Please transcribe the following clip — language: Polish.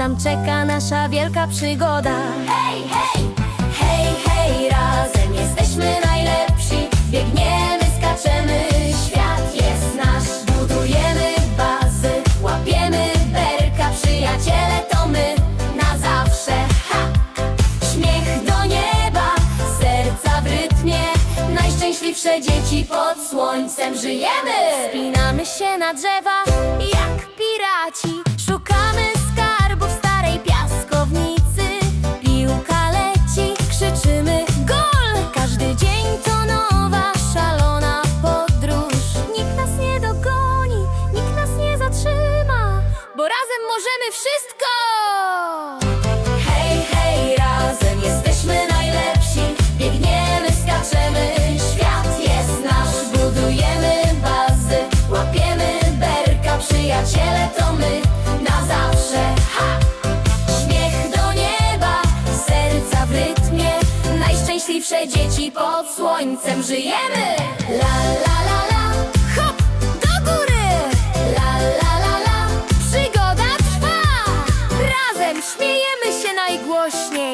tam czeka nasza wielka przygoda. Hej, hej, hej, hej, razem jesteśmy najlepsi. Biegniemy, skaczemy, świat jest nasz. Budujemy bazy, łapiemy berka, przyjaciele to my na zawsze. Ha! Śmiech do nieba, serca w rytmie Najszczęśliwsze dzieci pod słońcem żyjemy Wspinamy się na drzewa piraci. Szukamy skarbów w starej piaskownicy. Piłka leci, krzyczymy gol. Każdy dzień to nowa, szalona podróż. Nikt nas nie dogoni, nikt nas nie zatrzyma Bo razem możemy wszystko! Najszczęśliwsze dzieci pod słońcem żyjemy. La la la la, hop, do góry. La la la la, przygoda trwa. Razem śmiejemy się najgłośniej